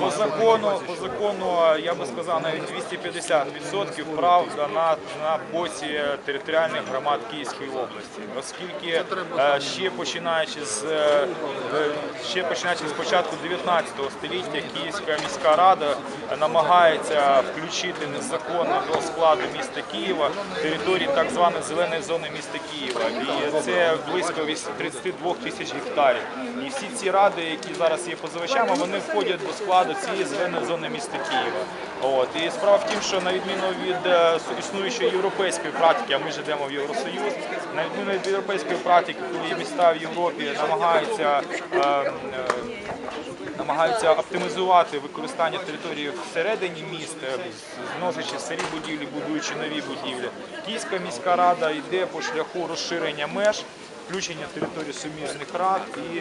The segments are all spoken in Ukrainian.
По закону, по закону, я би сказав, навіть 250% прав на, на боці територіальних громад Київської області, оскільки е, ще починаючи з е, ще починаючи з початку 19 століття Київська міська рада намагається включити незаконно до складу міста Києва території так званої зеленої зони міста Києва, і це близько 32 тисяч гектарів. І всі ці ради, які зараз є позивачами, вони входять до складу цієї зеленої зони міста Києва. От і справа в тім, що на відміну від е, існуючої європейської практики, а ми ж йдемо в Євросоюз, на відміну від європейської практики, коли міста в Європі намагаються. е, е, намагаються оптимізувати використання території всередині міст, е, зносячи старі будівлі, будуючи нові будівлі. Київська міська рада йде по шляху розширення меж, включення території суміжних рад і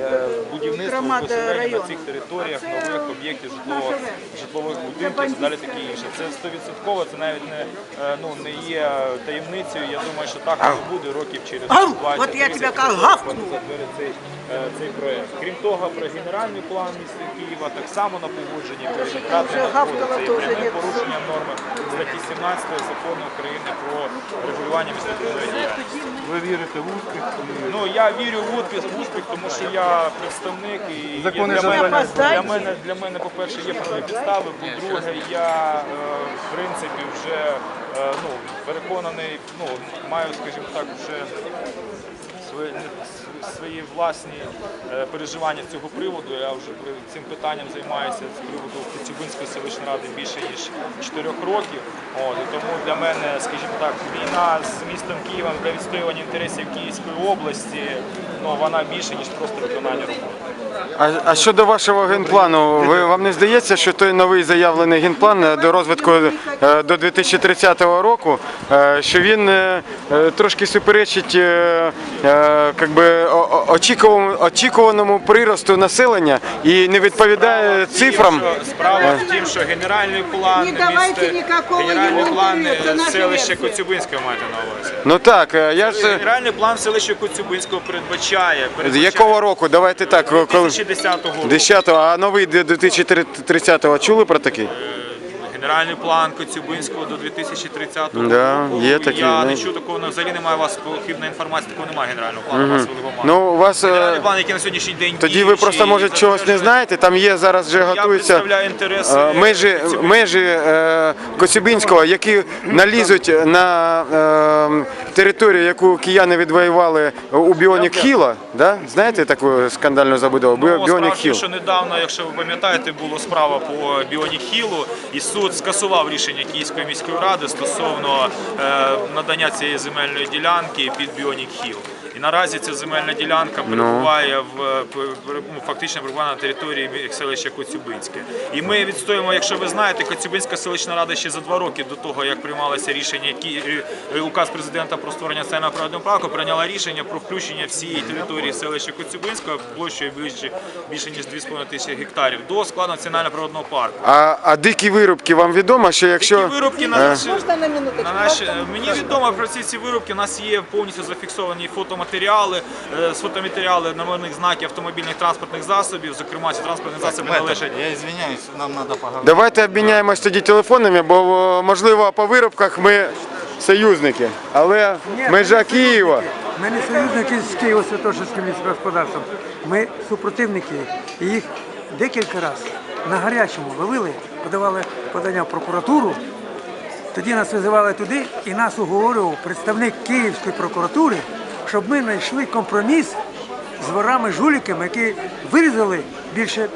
е, будівництва громада поселення на цих територіях нових об'єктів житлових, житлових будинків і далі таке інше. Це стовідсотково, це навіть не, е, ну, не є таємницею. Я думаю, що так воно буде років через 20 От я 30 тебе гавкну. цей, е, цей проект. Крім того, про генеральний план міста Києва так само на погодженні гавкала надходиться і пряме порушення норми статті 17 закону України про регулювання діяльності. Ви вірите в і- Ну я вірю в успіх, в успіх, тому що я представник і є для мене, для мене для мене, по-перше, є правові підстави. По-друге, я е, в принципі вже е, ну переконаний, ну маю, скажімо так, вже свої, власні е, переживання з цього приводу. Я вже цим питанням займаюся з приводу Коцюбинської селищної ради більше ніж 4 років. От, тому для мене, скажімо так, війна з містом Києвом для відстоювання інтересів Київської області, ну вона більше ніж просто виконання роботи. А, а щодо вашого генплану, ви вам не здається, що той новий заявлений генплан е, до розвитку е, до 2030 року, що він трошки суперечить как би, очікуваному, очікуваному приросту населення і не відповідає цифрам? Що Справа в тім, що генеральний план Не давайте міста, генеральний план е, селища. Коцюбинського маєте на увазі. Ну так, е, я ж е, Генеральний план селища Коцюбинського передбачає, з передбачає якого року? Давайте так, коли 2010 року. 10-го, а новий 2030-го чули про такий? Генеральний план Коцюбинського до 2030 Да, є Я ну. не чув такого, ну, взагалі немає у вас похибної інформації, такого немає генерального плану, у вас Великоман. Ну, у вас е, Генеральний план, який на сьогоднішній день тоді ви діючий, просто може чогось не знаєте. Там є зараз вже Я готуються. представляю інтереси Е, Межі, межі е, Коцюбинського, які налізуть на е, територію, яку кияни відвоювали у Біонік Хіла. Да? Знаєте таку скандальну забудову? Ну, Біонік справді, Хіл. що недавно, якщо ви пам'ятаєте, була справа по Біонік-Хілу, і суд скасував рішення Київської міської ради стосовно е, надання цієї земельної ділянки під Біонік-Хіл. І наразі ця земельна ділянка перебуває в ну, фактично перебуває на території селища Коцюбинське. І ми відстоїмо, якщо ви знаєте, Коцюбинська селищна рада ще за два роки до того, як приймалося рішення, які е, указ президента про створення національного природного парку, прийняла рішення про включення всієї території селища Коцюбинського площею більше, більше ніж 2,5 тисячі гектарів до складу національного природного парку. А, а дикі вирубки вам відомо, що якщо Такі вирубки на Е. наші на наші мені відомо про ці ці вирубки. У нас є повністю зафіксовані фотоматеріали, е, з фотоматеріали номерних знаків автомобільних транспортних засобів. Зокрема, ці транспортні засоби належать Я извиняюсь, нам надо поговорити. Давайте обміняємось тоді телефонами, бо можливо по вирубках ми союзники, але межа Києва. Ми не союзники з Києво-Святошинським лісгосподарством. Ми супротивники. І їх декілька разів на гарячому ловили, подавали подання в прокуратуру. Тоді нас визивали туди і нас уговорював представник Київської прокуратури, щоб ми знайшли компроміс з ворами-жуліками, які вирізали більше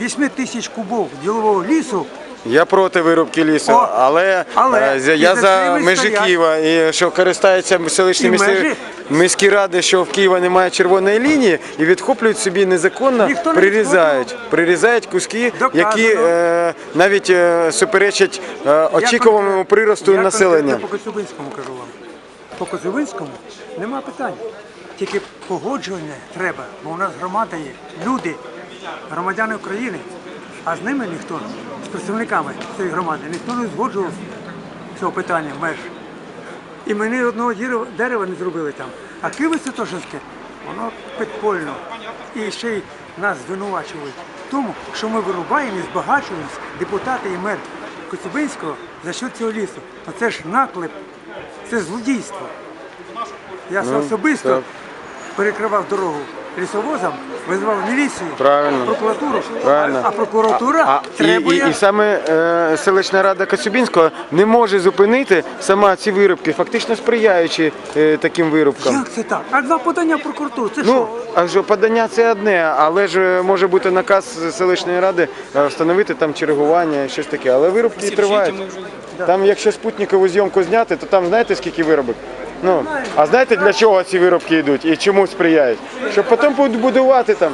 8 тисяч кубов ділового лісу Я проти вирубки лісу, О, але, але е, я за межі стоять. Києва і що користаються селищні І міські, ради, що в Києва немає червоної лінії, і відхоплюють собі незаконно, Ніхто не прирізають, прирізають куски, Доказано. які е, навіть е, суперечать е, очікуваному приросту населення. По Коцюбинському кажу вам. По Коцюбинському нема питань. Тільки погоджування треба, бо у нас громада є, люди, громадяни України, а з ними ніхто, з представниками цієї громади, ніхто не згоджував цього питання меж. І ми ні одного дерева, дерева не зробили там. А Києво Святошинське, воно підпольно. І ще й нас звинувачують в тому, що ми вирубаємо і збагачуємось, депутати і мер Коцюбинського за що цього лісу. Оце ж наклеп, це злодійство. Я особисто так. перекривав дорогу лісовозам, визвав міліцію, Правильно. прокуратуру. Правильно. А, прокуратура А, і, требує. і, і саме е, селищна рада Коцюбінського не може зупинити сама ці вирубки, фактично сприяючи е, таким вирубкам. Як це так? А два подання в прокуратуру, це Ну, що? а що подання це одне, але ж е, може бути наказ селищної ради е, встановити там чергування, щось таке. Але вирубки тривають. Там, якщо спутникову зйомку зняти, то там знаєте скільки виробок? Ну, а знаєте для чого ці виробки йдуть і чому сприяють? Щоб потім будувати там